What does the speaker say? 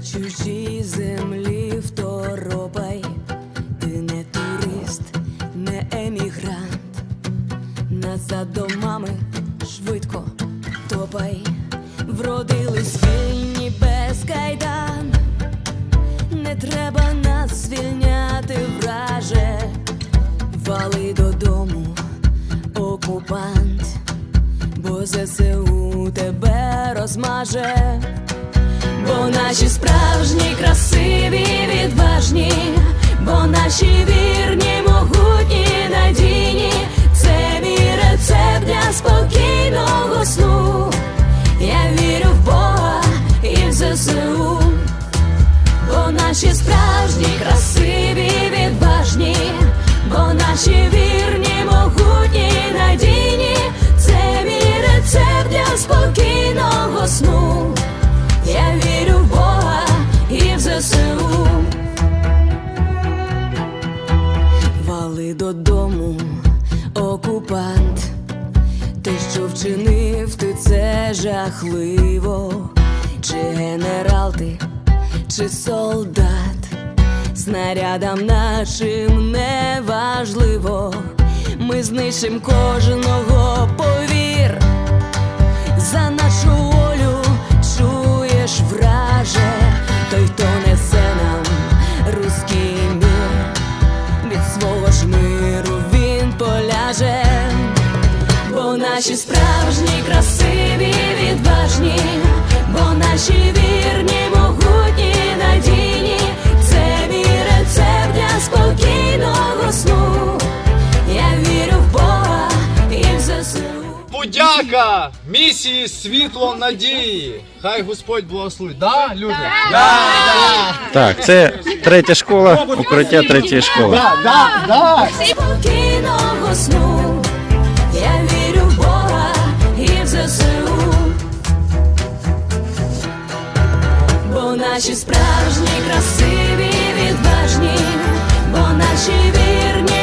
на чужій землі второпай, ти не турист, не емігрант, назад до мами швидко топай, вродились вільні без кайдан, не треба нас звільняти, враже, вали додому, окупант, бо ЗСУ тебе розмаже наші справжні, красиві, відважні, бо наші вірні, могутні, надійні, це мій рецепт для спокійного сну. Я вірю в Бога і в ЗСУ, бо наші справжні, красиві, відважні, бо наші вірні, ти це жахливо, чи генерал ти, чи солдат, снарядам нашим не важливо, ми знищим кожного повір, за нашу наші справжні, красиві, відважні, бо наші вірні, могутні, надійні, це мій рецепт для спокійного сну. Я вірю в Бога і в ЗСУ. Подяка місії світло надії. Хай Господь благословить. Да, люди? Так, це третя школа, укриття третьої школи. Да, да, да. спокійного сну. Я вірю наші справжні, красиві, відважні, бо наші вірні,